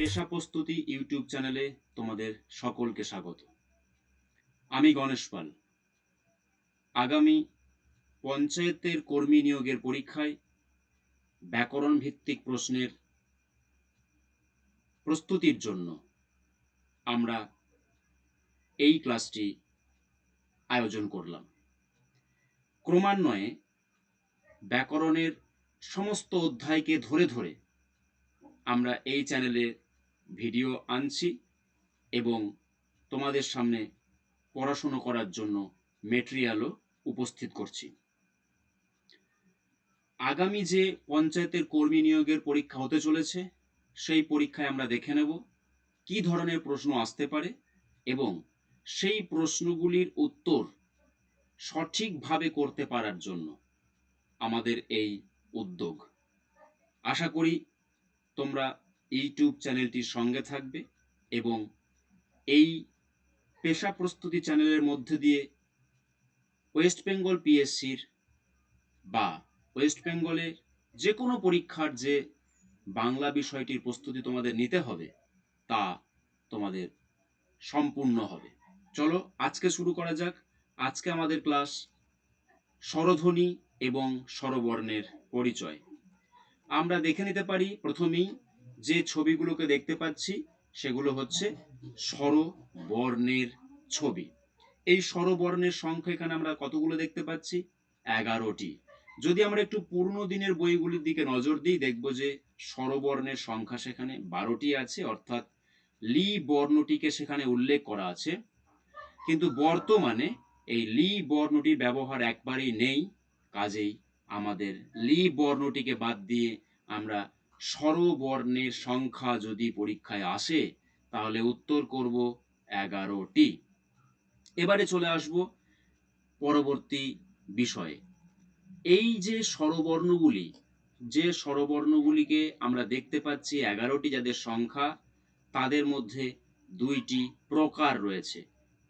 পেশা প্রস্তুতি ইউটিউব চ্যানেলে তোমাদের সকলকে স্বাগত। আমি গণেশ পাল। আগামী পঞ্চায়েতের কর্মী নিয়োগের পরীক্ষায় ব্যাকরণ ভিত্তিক প্রশ্নের প্রস্তুতির জন্য আমরা এই ক্লাসটি আয়োজন করলাম। ক্রমান্বয়ে ব্যাকরণের সমস্ত অধ্যায়কে ধরে ধরে আমরা এই চ্যানেলে ভিডিও আনছি এবং তোমাদের সামনে পড়াশুনো করার জন্য মেটেরিয়ালও উপস্থিত করছি। আগামী যে পঞ্চায়েতের কর্মী নিয়োগের পরীক্ষা হতে চলেছে, সেই পরীক্ষায় আমরা দেখে নেব কি ধরনের প্রশ্ন আসতে পারে এবং সেই প্রশ্নগুলির উত্তর সঠিকভাবে করতে পারার জন্য আমাদের এই উদ্যোগ। আশা করি তোমরা ইউটিউব চ্যানেলটির সঙ্গে থাকবে এবং এই পেশা প্রস্তুতি চ্যানেলের মধ্যে দিয়ে ওয়েস্ট বেঙ্গল পিএসসির বা ওয়েস্ট বেঙ্গলের যে কোনো পরীক্ষার যে বাংলা বিষয়টির প্রস্তুতি তোমাদের নিতে হবে, তা তোমাদের সম্পূর্ণ হবে। চলো আজকে শুরু করা যাক। আজকে আমাদের ক্লাস স্বরধ্বনি এবং স্বরবর্ণের পরিচয়। আমরা দেখে নিতে পারি প্রথমেই যে ছবিগুলোকে দেখতে পাচ্ছি, সেগুলো হচ্ছে স্বরবর্ণের ছবি। এই স্বরবর্ণের সংখ্যা এখানে আমরা কতগুলো দেখতে পাচ্ছি? এগারোটি। যদি আমরা একটু পুরনো দিনের বইগুলির দিকে নজর দিই, দেখব যে স্বরবর্ণের সংখ্যা সেখানে বারোটি আছে, অর্থাৎ লি বর্ণটিকে সেখানে উল্লেখ করা আছে। কিন্তু বর্তমানে এই লি বর্ণটির ব্যবহার একবারেই নেই, কাজেই আমাদের লি বর্ণটিকে বাদ দিয়ে আমরা স্বরবর্ণের সংখ্যা যদি পরীক্ষায় আসে, তাহলে উত্তর করব এগারোটি। এবারে চলে আসব পরবর্তী বিষয়ে। এই যে স্বরবর্ণগুলি, যে স্বরবর্ণগুলিকে আমরা দেখতে পাচ্ছি, এগারোটি যাদের সংখ্যা, তাদের মধ্যে দুইটি প্রকার রয়েছে।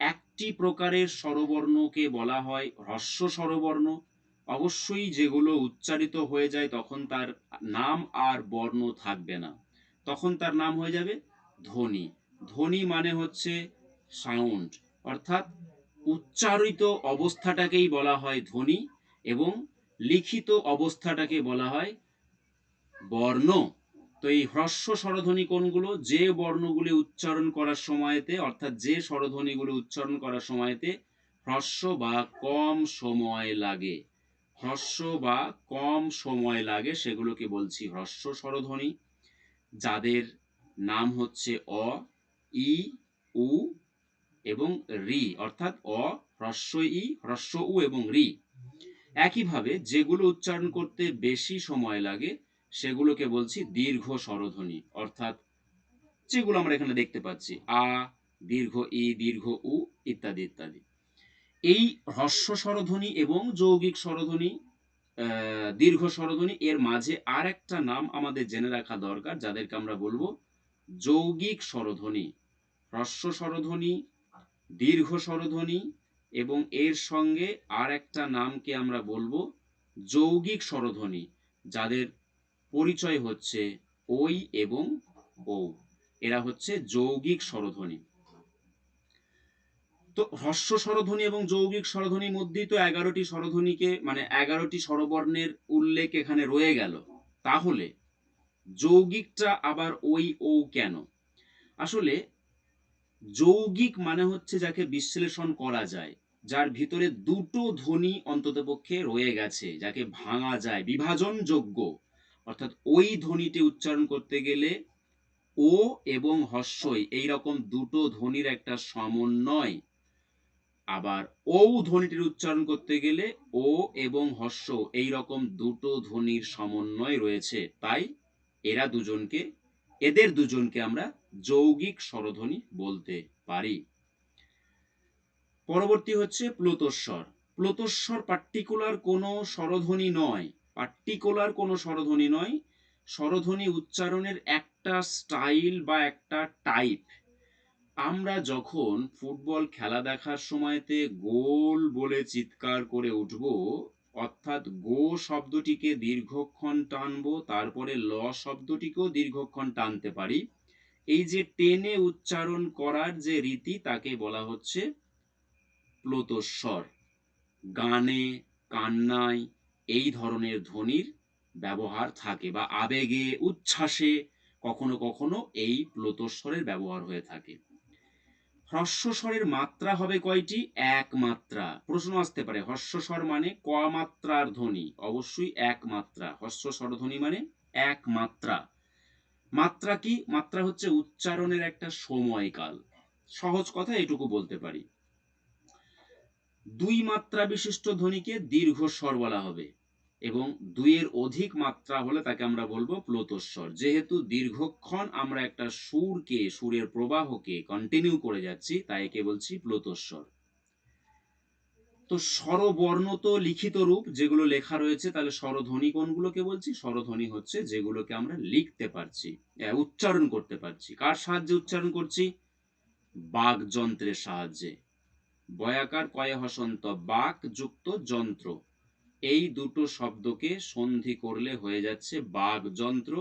একটি প্রকারের স্বরবর্ণকে বলা হয় হ্রস্ব স্বরবর্ণ অবশ্যই যেগুলো উচ্চারিত হয়ে যায় তখন তার নাম আর বর্ণ থাকবে না। তখন তার নাম হয়ে যাবে ধ্বনি। ধ্বনি মানে হচ্ছে সাউন্ড অর্থাৎ উচ্চারিত অবস্থাটাকেই বলা হয় ধ্বনি এবং লিখিত অবস্থাটাকে বলা হয় বর্ণ। তো এই হ্রস্ব স্বরধ্বনি কোনগুলো যে বর্ণগুলি উচ্চারণ করার সময়তে, অর্থাৎ যে স্বরধ্বনিগুলি উচ্চারণ করার সময়তে হ্রস্ব বা কম সময় লাগে। হ্রস্ব বা কম সময় লাগে সেগুলোকে বলছি হ্রস্ব স্বরধ্বনি, যাদের নাম হচ্ছে অ, ই, উ এবং রি, অর্থাৎ অ হ্রস্ব ই, হ্রস্ব উ এবং রি। একইভাবে যেগুলো উচ্চারণ করতে বেশি সময় লাগে, সেগুলোকে বলছি দীর্ঘ স্বরধ্বনি, অর্থাৎ যেগুলো আমরা এখানে দেখতে পাচ্ছি, আ, দীর্ঘ ই, দীর্ঘ উ, ইত্যাদি ইত্যাদি। এই হ্রস্ব স্বরধ্বনি এবং যৌগিক স্বরধ্বনি দীর্ঘ স্বরধ্বনি, এর মাঝে আর একটা নাম আমাদের জেনে রাখা দরকার, যাদেরকে আমরা বলব যৌগিক স্বরধ্বনি। হ্রস্ব স্বরধ্বনি, দীর্ঘ স্বরধ্বনি এবং এর সঙ্গে আর একটা নামকে আমরা বলব যৌগিক স্বরধ্বনি, যাদের পরিচয় হচ্ছে ওই এবং ও এরা হচ্ছে যৌগিক স্বরধ্বনি। তো হ্রস্ব স্বরধ্বনি এবং যৌগিক স্বরধ্বনির মধ্যেই তো এগারোটি স্বরধ্বনিকে মানে এগারোটি স্বরবর্ণের উল্লেখ এখানে রয়ে গেল। তাহলে যৌগিকটা আবার ওই ও কেন? আসলে যৌগিক মানে হচ্ছে যাকে বিশ্লেষণ করা যায়, যার ভিতরে দুটো ধ্বনি অন্ততপক্ষে রয়ে গেছে, যাকে ভাঙা যায়, বিভাজনযোগ্য। অর্থাৎ ওই ধ্বনিটি উচ্চারণ করতে গেলে ও এবং হস্যই এই রকম দুটো ধ্বনির একটা সমন্বয় আবার ও ধ্বনিটির উচ্চারণ করতে গেলে ও এবং হস্য এই রকম দুটো ধ্বনির সমন্বয় রয়েছে। তাই এরা দুজনকে, এদের দুজনকে আমরা যৌগিক স্বরধ্বনি বলতে পারি। পরবর্তী হচ্ছে প্লুতস্বর। প্লুতস্বর পার্টিকুলার কোনো স্বরধ্বনি নয়। পার্টিকুলার কোনো স্বরধ্বনি নয়। স্বরধ্বনি উচ্চারণের একটা স্টাইল বা একটা টাইপ। আমরা যখন ফুটবল খেলা দেখার সময়তে গোল বলে চিৎকার করে উঠব, অর্থাৎ গো শব্দটিকে দীর্ঘক্ষণ টানবো, তারপরে ল শব্দটিকেও দীর্ঘক্ষণ টানতে পারি, এই যে টেনে উচ্চারণ করার যে রীতি তাকে বলা হচ্ছে প্লুতস্বর। গানে, কান্নায় এই ধরনের ধ্বনির ব্যবহার থাকে বা আবেগে, উচ্ছ্বাসে কখনো কখনো এই প্লুতস্বরের ব্যবহার হয়ে থাকে। হ্রস্বস্বরের মাত্রা হবে কয়টি? এক মাত্রা। প্রশ্ন আসতে পারে হর্ষস্বর মানে ক মাত্রার ধ্বনি? অবশ্যই এক মাত্রা। হর্ষস্বর ধ্বনি মানে এক মাত্রা। মাত্রা কি? মাত্রা হচ্ছে উচ্চারণের একটা সময়কাল। সহজ কথা এটুকু বলতে পারি। দুই মাত্রা বিশিষ্ট ধ্বনিকে দীর্ঘস্বর বলা হবে। এবং দুইয়ের অধিক মাত্রা হলে তাকে আমরা বলব প্লতস্বর যেহেতু দীর্ঘক্ষণ আমরা একটা সুরকে, সুরের প্রবাহকে কন্টিনিউ করে যাচ্ছি, তাই একে বলছি প্লতস্বর তো স্বরবর্ণ তো লিখিত রূপ, যেগুলো লেখা রয়েছে, তাহলে স্বরধ্বনি কোনগুলোকে বলছি? স্বরধ্বনি হচ্ছে যেগুলোকে আমরা লিখতে পারছি উচ্চারণ করতে পারছি। কার সাহায্যে উচ্চারণ করছি? বাক যন্ত্রের সাহায্যে। বয়াকার কয়ে হসন্ত বাক যুক্ত যন্ত্র। এই দুটো শব্দকে সন্ধি করলে হয়ে যাচ্ছে বাক যন্ত্র।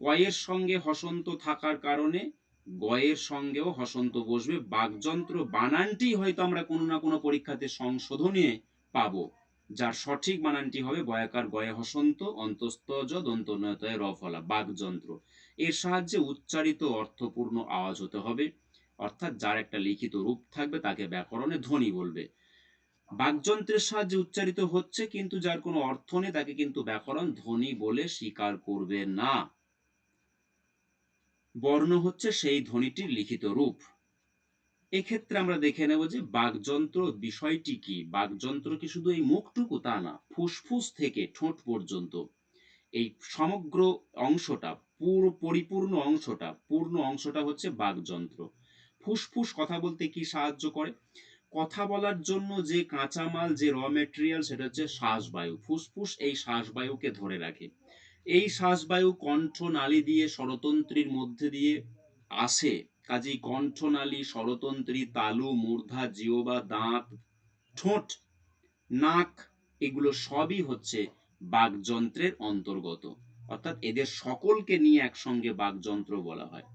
কয়ের সঙ্গে হসন্ত থাকার কারণে গয়ের সঙ্গেও হসন্ত বসবে। বাকযন্ত্র বানানটি হয়তো আমরা কোনো না কোনো পরীক্ষাতে সংশোধনে পাবো। যার সঠিক বানানটি হবে বয়াকার গয়ে হসন্ত অন্তস্তজ দন্তনয়তয় রফলা বাকযন্ত্র এর সাহায্যে উচ্চারিত অর্থপূর্ণ আওয়াজ হতে হবে। অর্থাৎ যার একটা লিখিত রূপ থাকবে তাকে ব্যাকরণে ধ্বনি বলবে। বাকযন্ত্রের সাহায্যে উচ্চারিত হচ্ছে, কিন্তু যার কোনো অর্থ নেই, তাকে কিন্তু ব্যাকরণ ধ্বনি বলে স্বীকার করবে না। বর্ণ হচ্ছে সেই ধ্বনিটির লিখিত রূপ। এক্ষেত্রে আমরা দেখে নেব যে বাকযন্ত্র বিষয়টি কি। বাকযন্ত্র কি শুধু এই মুখটুকু তা না, ফুসফুস থেকে ঠোঁট পর্যন্ত। এই সমগ্র অংশটা, পুরো, পরিপূর্ণ অংশটা, পূর্ণ অংশটা হচ্ছে বাকযন্ত্র। ফুসফুস কথা বলতে কি সাহায্য করে? কথা বলার জন্য যে কাঁচামাল, যে র মেটেরিয়াল সেটা হচ্ছে শ্বাসবায়ু। ফুসফুস এই শ্বাসবায়ুকে ধরে রাখে। এই শ্বাসবায়ু কণ্ঠনালী দিয়ে স্বরতন্ত্রীর মধ্যে দিয়ে আসে। কাজেই কণ্ঠনালী স্বরতন্ত্রী, তালু, মূর্ধা জিওবা দাঁত, ঠোঁট, নাক, এগুলো সবই হচ্ছে বাকযন্ত্রের অন্তর্গত। অর্থাৎ এদের সকলকে নিয়ে একসঙ্গে বাকযন্ত্র বলা হয়।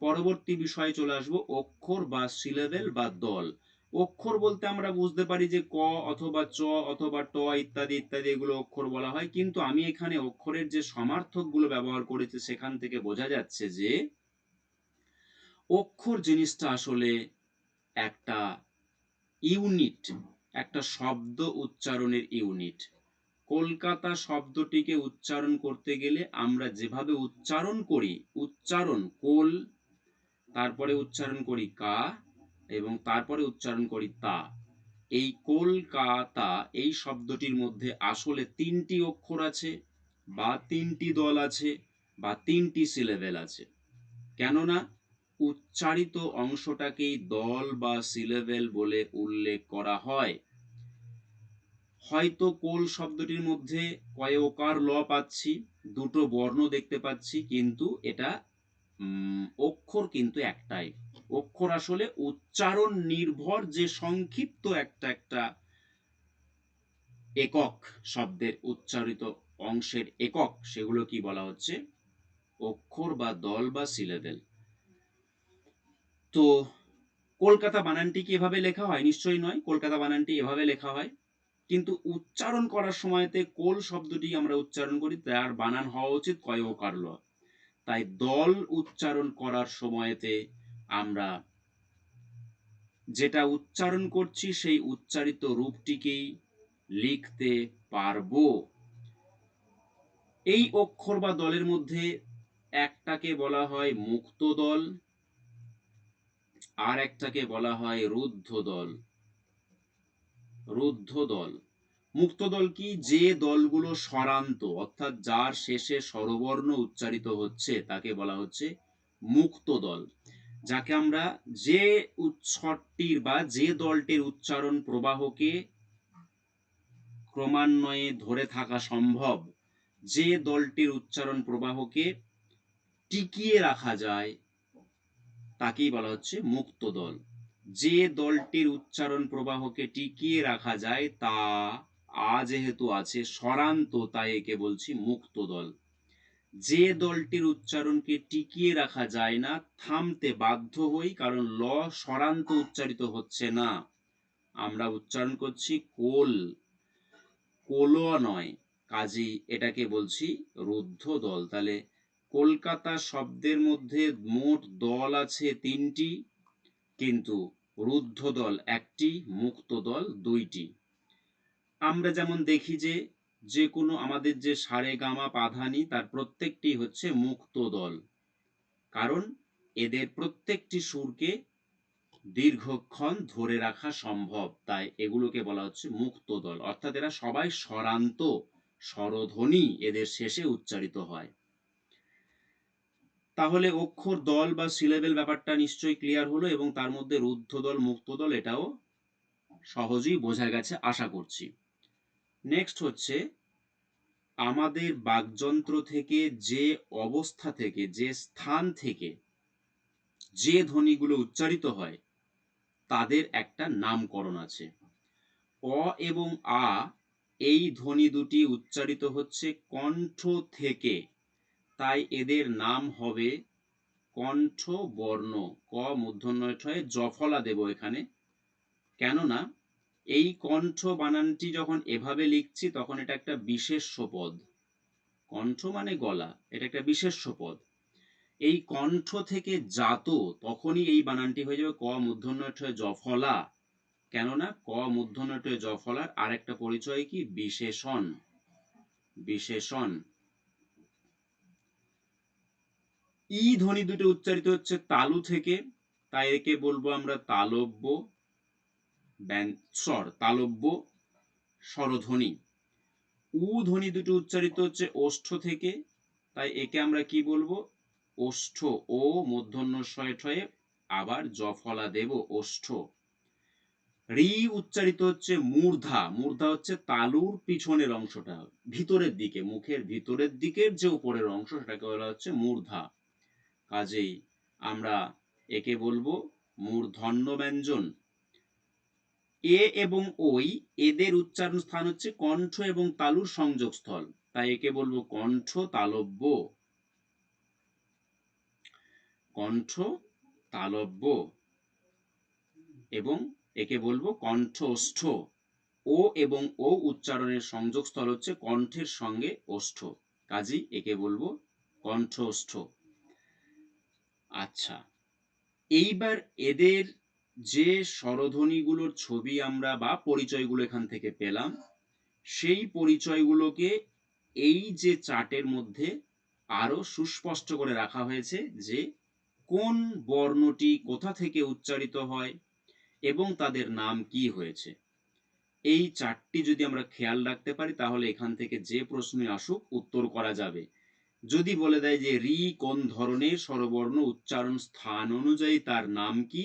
পরবর্তী বিষয়ে চলে আসব, অক্ষর বা সিলেবেল বা দল। অক্ষর বলতে আমরা বুঝতে পারি যে ক অথবা চ অথবা ট ইত্যাদি ইত্যাদি এগুলো অক্ষর বলা হয়। কিন্তু আমি এখানে অক্ষরের যে সমার্থকগুলো ব্যবহার করেছি সেখান থেকে বোঝা যাচ্ছে যে অক্ষর জিনিসটা আসলে একটা ইউনিট, একটা শব্দ উচ্চারণের ইউনিট। কলকাতা শব্দটিকে উচ্চারণ করতে গেলে আমরা যেভাবে উচ্চারণ করি, উচ্চারণ কোল, তারপরে উচ্চারণ করি কা এবং তারপরে উচ্চারণ করি তা। এই কলকাতা, এই শব্দটির মধ্যে আসলে তিনটি অক্ষর আছে, বা তিনটি দল আছে, বা তিনটি সিলেবেল আছে। কেননা উচ্চারিত অংশটাকেই দল বা সিলেবেল বলে উল্লেখ করা হয়। হয়তো কোল শব্দটির মধ্যে কয়ে ওকার ল পাচ্ছি, দুটো বর্ণ দেখতে পাচ্ছি, কিন্তু এটা অক্ষর কিন্তু একটাই। অক্ষর আসলে উচ্চারণ নির্ভর যে সংক্ষিপ্ত একটা একটা একক শব্দের উচ্চারিত অংশের একক, সেগুলো কি বলা হচ্ছে? অক্ষর বা দল বা সিলেবেল তো কলকাতা বানানটি কি এভাবে লেখা হয়? নিশ্চয়ই নয়। কলকাতা বানানটি এভাবে লেখা হয়। কিন্তু উচ্চারণ করার সময়তে কোল শব্দটি আমরা উচ্চারণ করি, তার বানান হওয়া উচিত, কয় ও ল। তাই দল উচ্চারণ করার সময়তে আমরা যেটা উচ্চারণ করছি সেই উচ্চারিত রূপটিকেই লিখতে পারব। এই অক্ষর বা দলের মধ্যে একটাকে বলা হয় মুক্ত দল, আর একটাকে বলা হয় রুদ্ধ দল। রুদ্ধ দল। মুক্ত দল কি যে দলগুলো স্বরান্ত, অর্থাৎ যার শেষে স্বরবর্ণ উচ্চারিত হচ্ছে তাকে বলা হচ্ছে মুক্ত দল যাকে আমরা যে উৎসটির বা যে দলটির উচ্চারণ প্রবাহকে ক্রমান্বয়ে ধরে থাকা সম্ভব, যে দলটির উচ্চারণ প্রবাহকে টিকিয়ে রাখা যায়, তাকেই বলা হচ্ছে মুক্ত দল যে দলটির উচ্চারণ প্রবাহকে টিকিয়ে রাখা যায় তা আ যেহেতু আছে স্বরান্ত, তাই একে বলছি মুক্ত দল। যে দলটির উচ্চারণকে টিকিয়ে রাখা যায় না, থামতে বাধ্য হই, কারণ ল স্বরান্ত উচ্চারিত হচ্ছে না। আমরা উচ্চারণ করছি কোল। কোলো নয় কাজী এটাকে বলছি রুদ্ধ দল। তাহলে কলকাতা শব্দের মধ্যে মোট দল আছে তিনটি, কিন্তু রুদ্ধ দল একটি, মুক্ত দল দুইটি। আমরা যেমন দেখি যে যে কোনো আমাদের যে সারে গামা পাধানি, তার প্রত্যেকটি হচ্ছে মুক্ত দল। কারণ এদের প্রত্যেকটি সুরকে দীর্ঘক্ষণ ধরে রাখা সম্ভব। তাই এগুলোকে বলা হচ্ছে মুক্ত দল। অর্থাৎ এরা সবাই স্বরান্ত, স্বরধ্বনি এদের শেষে উচ্চারিত হয়। তাহলে অক্ষর, দল বা সিলেবেল ব্যাপারটা নিশ্চয়ই ক্লিয়ার হলো এবং তার মধ্যে রুদ্ধ দল মুক্ত দল এটাও সহজেই বোঝা গেছে, আশা করছি। নেক্সট হচ্ছে, আমাদের বাকযন্ত্র থেকে যে অবস্থা থেকে, যে স্থান থেকে যে ধ্বনিগুলো উচ্চারিত হয়, তাদের একটা নামকরণ আছে। অ এবং আ এই ধ্বনি দুটি উচ্চারিত হচ্ছে কণ্ঠ থেকে। তাই এদের নাম হবে কণ্ঠ বর্ণ, ক মূর্ধন্যয় ঠয়ে জফলা দেব এখানে। কেননা এই কণ্ঠ বানানটি যখন এভাবে লিখছি, তখন এটা একটা বিশেষ্য পদ। কণ্ঠ মানে গলা, এটা একটা বিশেষ্য পদ। এই কণ্ঠ থেকে জাত তখনই এই বানানটি হয়ে যাবে ক মূর্ধন্যয় ঠয়ে জফলা কেননা ক মূর্ধন্যয় ঠয়ে জফলার আরেকটা পরিচয় কি? বিশেষণ। বিশেষণ। ই ধ্বনি দুটো উচ্চারিত হচ্ছে তালু থেকে, তাই একে বলব আমরা তালব্য। স্বর, তালব্য, স্বরধ্বনি। উ ধ্বনি দুটো উচ্চারিত হচ্ছে ওষ্ঠ থেকে। তাই একে আমরা কি বলব? ওষ্ঠ, ও মূর্ধন্য ঠয়ে, আবার জফলা দেব, ওষ্ঠ। রি উচ্চারিত হচ্ছে মূর্ধা। মূর্ধা হচ্ছে তালুর পিছনের অংশটা, ভিতরের দিকে, মুখের ভিতরের দিকের যে উপরের অংশ, সেটাকে বলা হচ্ছে মূর্ধা। কাজেই আমরা একে বলব মূর্ধন্য ব্যঞ্জন এ এবং ওই এদের উচ্চারণ স্থান হচ্ছে কণ্ঠ এবং তালুর সংযোগ স্থল তাই একে বলব কণ্ঠ তালব্য। কণ্ঠ তালব্য এবং একে বলব কণ্ঠস্থ। ও এবং ও উচ্চারণের সংযোগ স্থল হচ্ছে কণ্ঠের সঙ্গে ওষ্ঠ। কাজী একে বলব কণ্ঠস্থ। আচ্ছা এইবার এদের যে স্বরধ্বনিগুলোর ছবি আমরা বা পরিচয়গুলো এখান থেকে পেলাম, সেই পরিচয়গুলোকে এই যে চার্টের মধ্যে আরও সুস্পষ্ট করে রাখা হয়েছে যে কোন বর্ণটি কোথা থেকে উচ্চারিত হয় এবং তাদের নাম কি হয়েছে। এই চারটি যদি আমরা খেয়াল রাখতে পারি, তাহলে এখান থেকে যে প্রশ্নে আসুক, উত্তর করা যাবে। যদি বলে দেয় যে রি কোন ধরনের স্বরবর্ণ উচ্চারণ স্থান অনুযায়ী তার নাম কি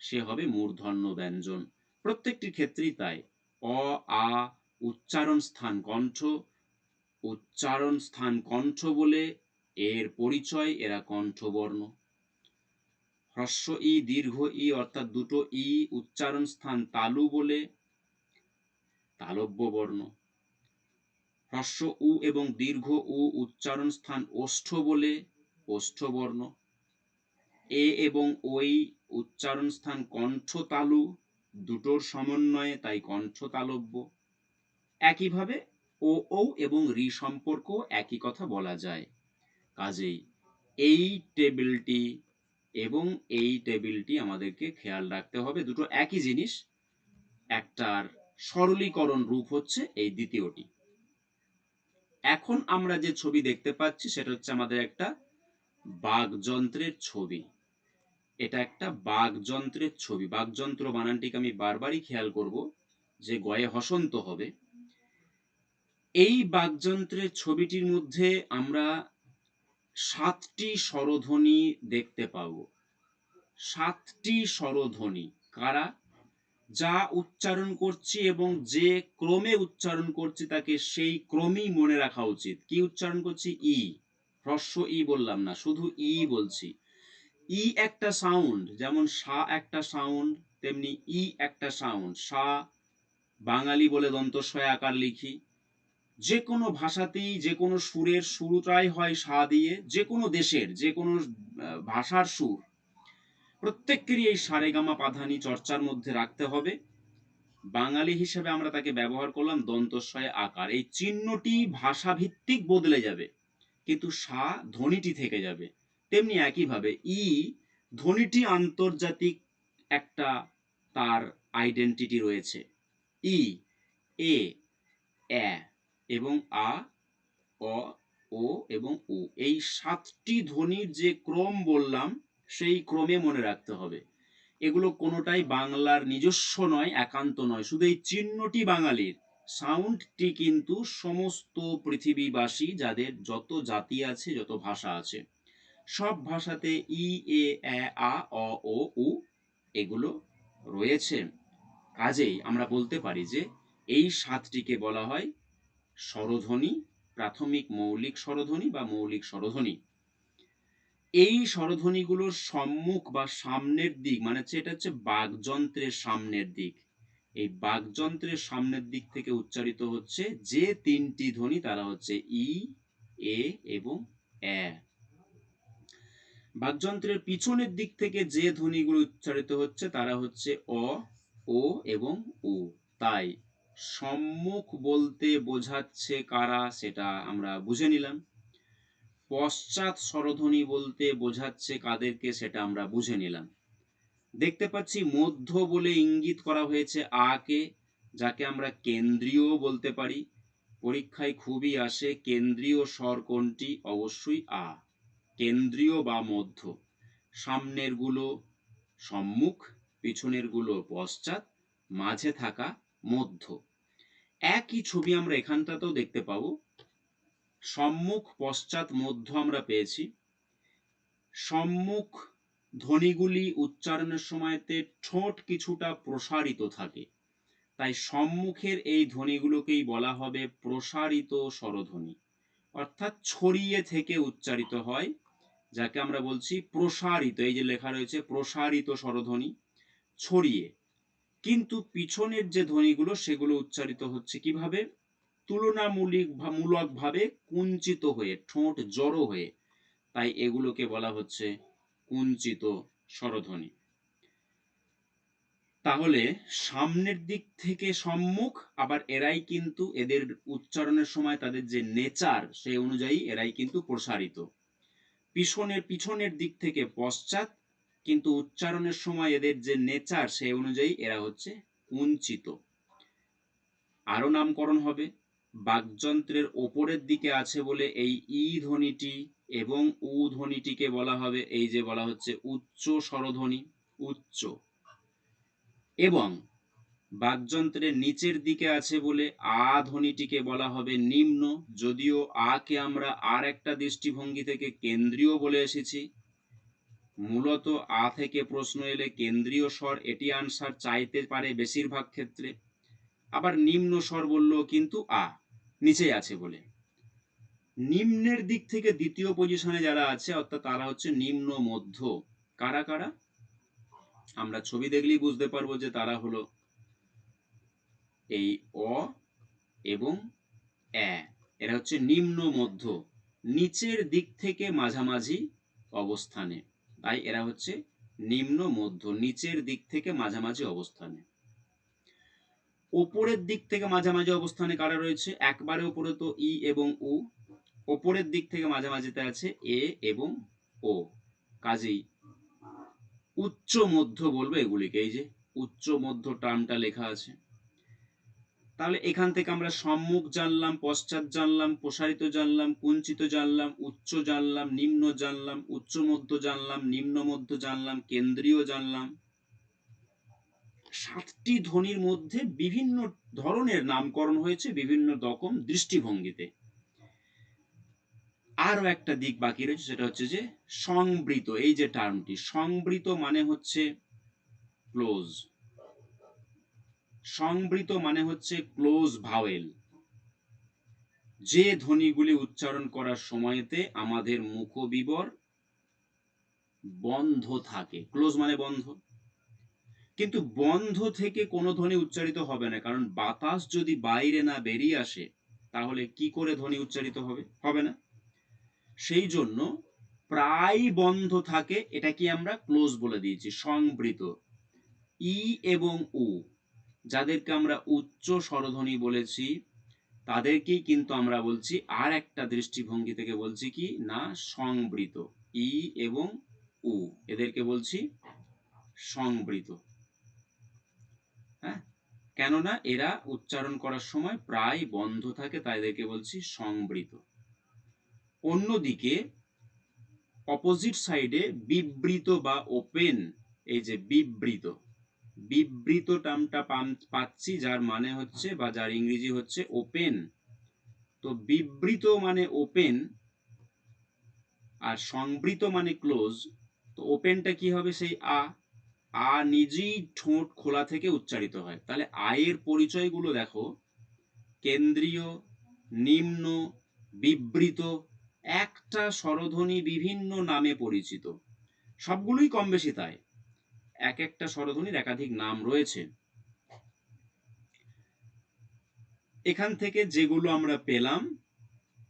সে হবে মূর্ধন্য ব্যঞ্জন। প্রত্যেকটি ক্ষেত্রেই তাই। অ, আ, উচ্চারণ স্থান কণ্ঠ। উচ্চারণ স্থান কণ্ঠ বলে এর পরিচয় এরা কণ্ঠবর্ণ। হ্রস্ব, ই, দীর্ঘ, ই অর্থাৎ দুটো ই, উচ্চারণ স্থান তালু বলে তালব্য বর্ণ হ্রস্ব, উ এবং দীর্ঘ, উ উচ্চারণ স্থান ওষ্ঠ বলে ওষ্ঠ বর্ণ এ এবং ওই উচ্চারণ স্থান কণ্ঠ তালু দুটোর সমন্বয়ে তাই কণ্ঠ তালব্য একইভাবে ও ও এবং রি সম্পর্ক একই কথা বলা যায়। কাজেই এই টেবিলটি এবং এই টেবিলটি আমাদেরকে খেয়াল রাখতে হবে দুটো একই জিনিস। একটার সরলীকরণ রূপ হচ্ছে এই দ্বিতীয়টি। এখন আমরা যে ছবি দেখতে পাচ্ছি সেটা হচ্ছে আমাদের একটা বাগযন্ত্রের ছবি। এটা একটা বাগযন্ত্রের ছবি। বাগযন্ত্র বানানটিকে আমি বারবারই খেয়াল করব যে গয়ে হসন্ত হবে। এই বাগযন্ত্রের ছবিটির মধ্যে আমরা সাতটি স্বরধ্বনি দেখতে পাব। সাতটি স্বরধ্বনি কারা? যা উচ্চারণ করছি এবং যে ক্রমে উচ্চারণ করছি তাকে সেই ক্রমেই মনে রাখা উচিত। কি উচ্চারণ করছি? ই। হ্রস্ব ই বললাম না, শুধু ই বলছি। ই একটা সাউন্ড যেমন সা একটা সাউন্ড তেমনি ই একটা সাউন্ড সা বাঙালি বলে দন্তস্বয় আকার লিখি। যে কোনো ভাষাতেই যে কোনো সুরের শুরুটাই হয় সা দিয়ে যে কোনো দেশের যে কোনো ভাষার সুর। প্রত্যেকেরই এই সারেগামা পাধানি চর্চার মধ্যে রাখতে হবে। বাঙালি হিসেবে আমরা তাকে ব্যবহার করলাম দন্তস্বয় আকার। এই চিহ্নটি ভাষাভিত্তিক বদলে যাবে, কিন্তু সা ধ্বনিটি থেকে যাবে। তেমনি একইভাবে ই ধ্বনিটি আন্তর্জাতিক একটা তার আইডেন্টিটি রয়েছে। ই এ এ এবং আ অ ও এবং উ এই সাতটি ধ্বনির যে ক্রম বললাম, সেই ক্রমে মনে রাখতে হবে। এগুলো কোনোটাই বাংলার নিজস্ব নয়, একান্ত নয়। শুধু এই চিহ্নটি বাঙালির। সাউন্ডটি কিন্তু সমস্ত পৃথিবীবাসী, যাদের যত জাতি আছে, যত ভাষা আছে। সব ভাষাতে ই, এ আ, অ, ও, উ এগুলো রয়েছে। কাজেই আমরা বলতে পারি যে এই সাতটিকে বলা হয় স্বরধ্বনি, প্রাথমিক মৌলিক স্বরধ্বনি বা মৌলিক স্বরধ্বনি। এই স্বরধ্বনিগুলোর সম্মুখ বা সামনের দিক মানে হচ্ছে এটা হচ্ছে বাগযন্ত্রের সামনের দিক। এই বাগযন্ত্রের সামনের দিক থেকে উচ্চারিত হচ্ছে যে তিনটি ধ্বনি তারা হচ্ছে ই, এ এবং এ বাগযন্ত্রের পিছনের দিক থেকে যে ধ্বনিগুলো উচ্চারিত হচ্ছে, তারা হচ্ছে অ, ও এবং উ। তাই সম্মুখ বলতে বোঝাচ্ছে কারা সেটা আমরা বুঝে নিলাম। পশ্চাৎ স্বরধ্বনি বলতে বোঝাচ্ছে কাদেরকে সেটা আমরা বুঝে নিলাম। দেখতে পাচ্ছি মধ্য বলে ইঙ্গিত করা হয়েছে আ কে যাকে আমরা কেন্দ্রীয় বলতে পারি। পরীক্ষায় খুবই আসে, কেন্দ্রীয় স্বর কোনটি? অবশ্যই আ। কেন্দ্রীয় বা মধ্য। সামনেরগুলো সম্মুখ, পিছনেরগুলো পশ্চাৎ, মাঝে থাকা মধ্য। একই ছবি আমরা এখানটাতেও দেখতে পাবো। সম্মুখ, পশ্চাৎ, মধ্য আমরা পেয়েছি। সম্মুখ ধ্বনিগুলি উচ্চারণের সময়তে ঠোঁট কিছুটা প্রসারিত থাকে। তাই সম্মুখের এই ধ্বনিগুলোকেই বলা হবে প্রসারিত স্বরধ্বনি। অর্থাৎ ছড়িয়ে থেকে উচ্চারিত হয় যাকে আমরা বলছি প্রসারিত, এই যে লেখা রয়েছে, প্রসারিত স্বরধ্বনি, ছড়িয়ে। কিন্তু পিছনের যে ধ্বনিগুলো, সেগুলো উচ্চারিত হচ্ছে কীভাবে? তুলনামূলক মূলক ভাবে কুঞ্চিত হয়ে, ঠোঁট জড়ো হয়ে। তাই এগুলোকে বলা হচ্ছে কুঞ্চিত স্বরধ্বনি। তাহলে সামনের দিক থেকে সম্মুখ, আবার এরাই কিন্তু এদের উচ্চারণের সময় তাদের যে নেচার, সেই অনুযায়ী এরাই কিন্তু প্রসারিত। পিছনের পিছনের দিক থেকে পশ্চাৎ, কিন্তু উচ্চারণের সময় এদের যে নেচার সেই অনুযায়ী এরা হচ্ছে কুঞ্চিত আরও নামকরণ হবে, বাকযন্ত্রের ওপরের দিকে আছে বলে এই ই ধ্বনিটি এবং উ ধ্বনিটিকে বলা হবে, এই যে বলা হচ্ছে উচ্চ স্বরধ্বনি, উচ্চ। এবং বাকযন্ত্রের নিচের দিকে আছে বলে আ ধ্বনিটিকে বলা হবে নিম্ন, যদিও আ কে আমরা আর একটা দৃষ্টিভঙ্গি থেকে কেন্দ্রীয় বলে এসেছি। মূলত আ থেকে প্রশ্ন এলে কেন্দ্রীয় স্বর এটি আনসার চাইতে পারে বেশিরভাগ ক্ষেত্রে। আবার নিম্ন স্বর বললেও কিন্তু আ নিচে আছে বলে। নিম্নের দিক থেকে দ্বিতীয় পজিশনে যারা আছে, অর্থাৎ তারা হচ্ছে নিম্ন, মধ্য। কারা কারা? আমরা ছবি দেখলেই বুঝতে পারব যে তারা হলো এই অ এবং এ এরা হচ্ছে নিম্ন, মধ্য, নিচের দিক থেকে মাঝামাঝি অবস্থানে। তাই এরা হচ্ছে নিম্ন, মধ্য, নিচের দিক থেকে মাঝামাঝি অবস্থানে। ওপরের দিক থেকে মাঝামাঝি অবস্থানে কারা রয়েছে? একবারে ওপরে তো ই এবং উ। ওপরের দিক থেকে মাঝামাঝিতে আছে এ এবং ও। কাজেই উচ্চ, মধ্য বলবে এগুলিকে। এই যে উচ্চ, মধ্য টার্মটা লেখা আছে। তাহলে এখান থেকে আমরা সম্মুখ জানলাম, পশ্চাৎ জানলাম, প্রসারিত জানলাম, কুঞ্চিত জানলাম, উচ্চ জানলাম, নিম্ন জানলাম, উচ্চ মধ্য জানলাম, নিম্ন মধ্য জানলাম, কেন্দ্রীয় জানলাম। সাতটি ধ্বনির মধ্যে বিভিন্ন ধরনের নামকরণ হয়েছে, বিভিন্ন রকম দৃষ্টিভঙ্গিতে। আরও একটা দিক বাকি রয়েছে, সেটা হচ্ছে যে সংবৃত, এই যে টার্মটি সংবৃত মানে হচ্ছে ক্লোজ সংবৃত মানে হচ্ছে ক্লোজ ভাওয়েল। যে ধ্বনিগুলি উচ্চারণ করার সময়তে আমাদের মুখবিবর বন্ধ থাকে। ক্লোজ মানে বন্ধ। কিন্তু বন্ধ থেকে কোনো ধ্বনি উচ্চারিত হবে না, কারণ বাতাস যদি বাইরে না বেরিয়ে আসে, তাহলে কি করে ধ্বনি উচ্চারিত হবে? হবে না। সেই জন্য প্রায় বন্ধ থাকে এটা কি আমরা ক্লোজ বলে দিয়েছি, সংবৃত। ই এবং উ। যাদেরকে আমরা উচ্চ স্বরধ্বনি বলেছি, তাদেরকেই কিন্তু আমরা বলছি, আর একটা দৃষ্টিভঙ্গি থেকে বলছি কি? না, সংবৃত। ই এবং উ। এদেরকে বলছি সংবৃত। হ্যাঁ? কেননা এরা উচ্চারণ করার সময় প্রায় বন্ধ থাকে, তাই এদেরকে বলছি সংবৃত। অন্যদিকে অপোজিট সাইডে বিবৃত বা ওপেন এই যে বিবৃত বিবৃত টার্মটা পাচ্ছি, যার মানে হচ্ছে বা যার ইংরেজি হচ্ছে ওপেন তো বিবৃত মানে ওপেন আর সংবৃত মানে ক্লোজ তো ওপেনটা কি হবে? সেই আ। আ নিজেই ঠোঁট খোলা থেকে উচ্চারিত হয়। তাহলে আয়ের পরিচয়গুলো দেখো। কেন্দ্রীয়, নিম্ন, বিবৃত, একটা স্বরধ্বনি বিভিন্ন নামে পরিচিত। সবগুলোই কম বেশি তাই। এক একটা স্বরধ্বনির একাধিক নাম রয়েছে। এখান থেকে যেগুলো আমরা পেলাম,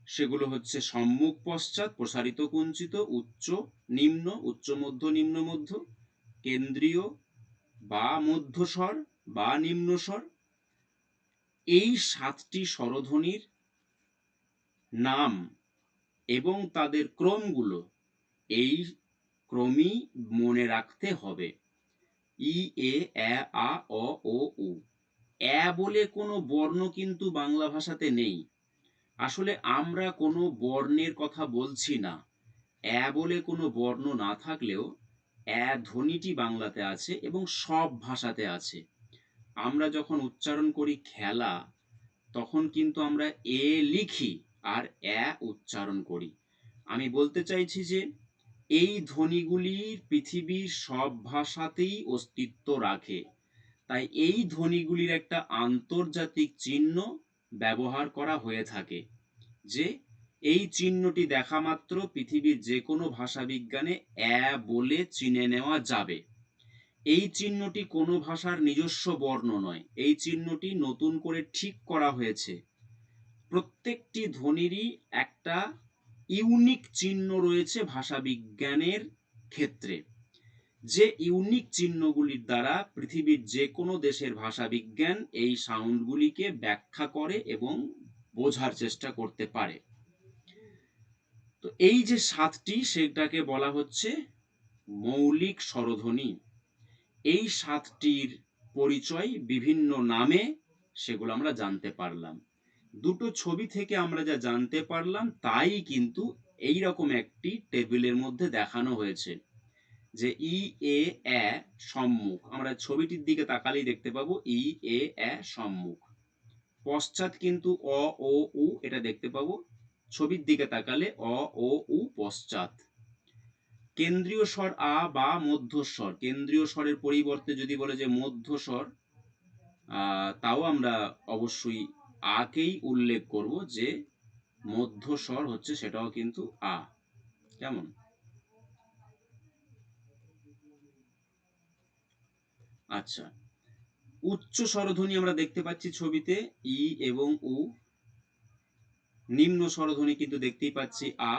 সেগুলো হচ্ছে সম্মুখ পশ্চাৎ, প্রসারিত কুঞ্চিত, উচ্চ, নিম্ন, উচ্চ, মধ্য, নিম্ন, মধ্য, কেন্দ্রীয়, বা মধ্যস্বর বা নিম্নস্বর এই সাতটি স্বরধ্বনির নাম এবং তাদের ক্রমগুলো এই ক্রমই মনে রাখতে হবে। ই এ এ আ অ ও উ এ বলে কোনো বর্ণ কিন্তু বাংলা ভাষাতে নেই। আসলে আমরা কোনো বর্ণের কথা বলছি না। এ বলে কোনো বর্ণ না থাকলেও, এ ধ্বনিটি বাংলাতে আছে এবং সব ভাষাতে আছে। আমরা যখন উচ্চারণ করি খেলা তখন কিন্তু আমরা এ লিখি আর এ উচ্চারণ করি। আমি বলতে চাইছি যে এই ধ্বনিগুলির পৃথিবীর সব ভাষাতেই অস্তিত্ব রাখে। তাই এই ধ্বনিগুলির একটা আন্তর্জাতিক চিহ্ন ব্যবহার করা হয়ে থাকে, যে এই চিহ্নটি দেখা মাত্র পৃথিবীর যে কোনো ভাষাবিজ্ঞানে অ্যা বলে চিনে নেওয়া যাবে। এই চিহ্নটি কোনো ভাষার নিজস্ব বর্ণ নয়, এই চিহ্নটি নতুন করে ঠিক করা হয়েছে। প্রত্যেকটি ধ্বনিরই একটা ইউনিক চিহ্ন রয়েছে ভাষাবিজ্ঞানের ক্ষেত্রে। যে ইউনিক চিহ্নগুলির দ্বারা পৃথিবীর যে কোনো দেশের ভাষাবিজ্ঞান এই সাউন্ডগুলিকে ব্যাখ্যা করে এবং বোঝার চেষ্টা করতে পারে। তো এই যে সাতটি, সেটাকে বলা হচ্ছে মৌলিক স্বরধ্বনি। এই সাতটির পরিচয় বিভিন্ন নামে সেগুলো আমরা জানতে পারলাম। দুটো ছবি থেকে আমরা যা জানতে পারলাম, তাই কিন্তু এই রকম একটি টেবিলের মধ্যে দেখানো হয়েছে যে ই এ এ সম্মুখ। আমরা ছবিটির দিকে তাকালেই দেখতে পাবো ই এ এ সম্মুখ। পশ্চাৎ কিন্তু অ ও উ এটা দেখতে পাবো। ছবির দিকে তাকালে অ ও উ পশ্চাৎ। কেন্দ্রীয় স্বর আ বা মধ্যস্বর। কেন্দ্রীয় স্বরের পরিবর্তে যদি বলে যে মধ্যস্বর তাও আমরা অবশ্যই আকেই উল্লেখ করব যে মধ্যস্বর হচ্ছে সেটাও কিন্তু আ। কেমন? আচ্ছা। উচ্চ স্বরধ্বনি আমরা দেখতে পাচ্ছি ছবিতে, ই এবং উ। নিম্ন স্বরধ্বনি কিন্তু দেখতেই পাচ্ছি আ।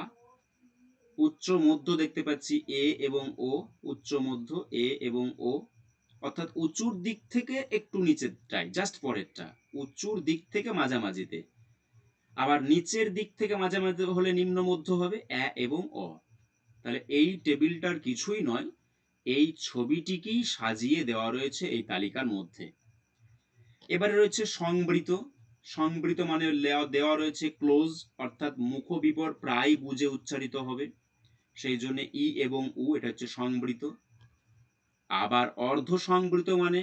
উচ্চ মধ্য দেখতে পাচ্ছি এ এবং ও। উচ্চ মধ্য এ এবং ও। অর্থাৎ উঁচুর দিক থেকে একটু নিচেরটাই জাস্ট পরেরটা। উঁচুর দিক থেকে মাঝামাঝিতে। আবার নিচের দিক থেকে মাঝামাঝি হলে নিম্ন মধ্য হবে, এ এবং অ। তাহলে এই টেবিলটার কিছুই নয়, এই ছবিটিকেই সাজিয়ে দেওয়া রয়েছে এই তালিকার মধ্যে। এবারে রয়েছে সংবৃত। সংবৃত মানে দেওয়া রয়েছে ক্লোজ, অর্থাৎ মুখ বিপর প্রায় বুঝে উচ্চারিত হবে। সেই জন্য ই এবং উ, এটা হচ্ছে সংবৃত। আবার অর্ধ সংবৃত মানে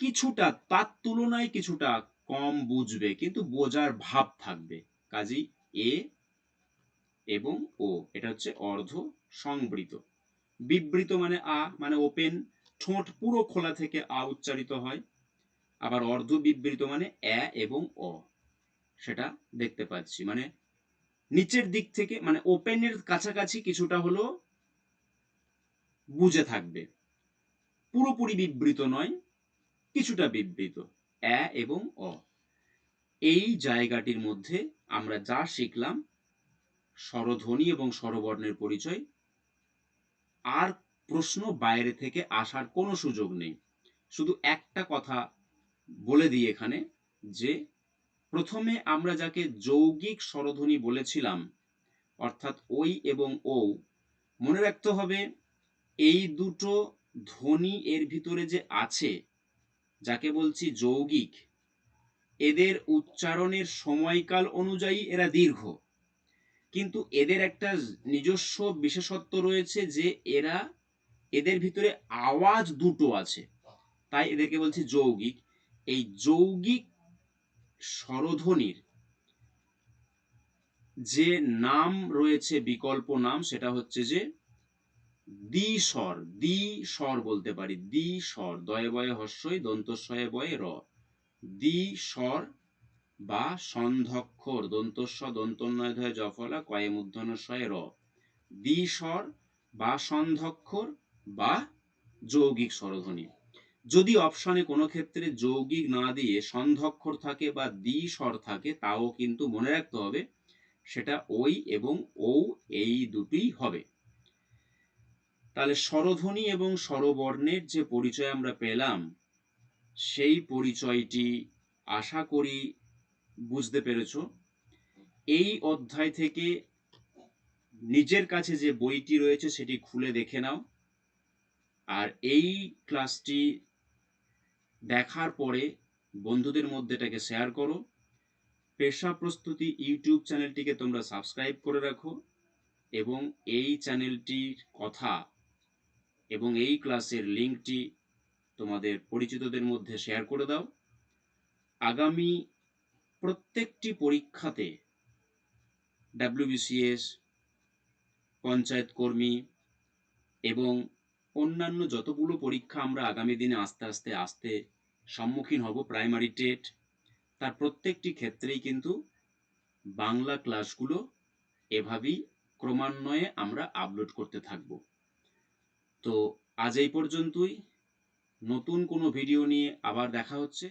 কিছুটা, তার তুলনায় কিছুটা কম বুঝবে, কিন্তু বোঝার ভাব থাকবে। কাজেই এ এবং ও, এটা হচ্ছে অর্ধ সংবৃত। বিবৃত মানে আ মানে ওপেন ঠোঁট পুরো খোলা থেকে আ উচ্চারিত হয়। আবার অর্ধ বিবৃত মানে এ এবং অ, সেটা দেখতে পাচ্ছি। মানে নিচের দিক থেকে মানে ওপেনের কাছাকাছি কিছুটা হলো বুঝে থাকবে। পুরোপুরি বিবৃত নয় কিছুটা বিবৃত, এ এবং অ। এই জায়গাটির মধ্যে আমরা যা শিখলাম, স্বরধ্বনি এবং স্বরবর্ণের পরিচয়, আর প্রশ্ন বাইরে থেকে আসার কোনো সুযোগ নেই। শুধু একটা কথা বলে দিই এখানে, যে প্রথমে আমরা যাকে যৌগিক স্বরধ্বনি বলেছিলাম, অর্থাৎ ওই এবং ও মনে রাখতে হবে, এই দুটো ধ্বনি এর ভিতরে যে আছে যাকে বলছি যৌগিক, এদের উচ্চারণের সময়কাল অনুযায়ী এরা দীর্ঘ। কিন্তু এদের একটা নিজস্ব বিশেষত্ব রয়েছে যে এরা এদের ভিতরে আওয়াজ দুটো আছে। তাই এদেরকে বলছি যৌগিক। এই যৌগিক স্বরধ্বনির যে নাম রয়েছে বিকল্প নাম, সেটা হচ্ছে যে দ্বি স্বর দ্বি স্বর বলতে পারি দ্বি স্বর, দয়ে বয়ে হস্যই, দন্তস্বয়ে বয়ে র। দ্বি স্বর বা সন্ধক্ষর, দন্তস্ব দন্তন্নয় ধয় জফলা, কয়ে মূর্ধন্যস্বয়ে র। দ্বি স্বর বা সন্ধক্ষর বা যৌগিক স্বরধ্বনি। যদি অপশনে কোনো ক্ষেত্রে যৌগিক না দিয়ে সন্ধক্ষর থাকে বা দ্বি স্বর থাকে, তাও কিন্তু মনে রাখতে হবে, সেটা ওই এবং ও এই দুটোই হবে। তাহলে স্বরধ্বনি এবং স্বরবর্ণের যে পরিচয় আমরা পেলাম, সেই পরিচয়টি আশা করি বুঝতে পেরেছ। এই অধ্যায় থেকে নিজের কাছে যে বইটি রয়েছে সেটি খুলে দেখে নাও। আর এই ক্লাসটি দেখার পরে বন্ধুদের মধ্যে এটাকে শেয়ার করো। পেশা প্রস্তুতি ইউটিউব চ্যানেলটিকে তোমরা সাবস্ক্রাইব করে রাখো এবং এই চ্যানেলটির কথা এবং এই ক্লাসের লিঙ্কটি তোমাদের পরিচিতদের মধ্যে শেয়ার করে দাও। আগামী প্রত্যেকটি পরীক্ষাতে ডাব্লিউবিসিএস, পঞ্চায়েত কর্মী এবং অন্যান্য যতগুলো পরীক্ষা আমরা আগামী দিনে আস্তে আস্তে আসতে সম্মুখীন হব, প্রাইমারি টেট, তার প্রত্যেকটি ক্ষেত্রেই কিন্তু বাংলা ক্লাসগুলো এভাবেই ক্রমান্বয়ে আমরা আপলোড করতে থাকব। তো আজ এই পর্যন্তই। নতুন কোনো ভিডিও নিয়ে আবার দেখা হচ্ছে।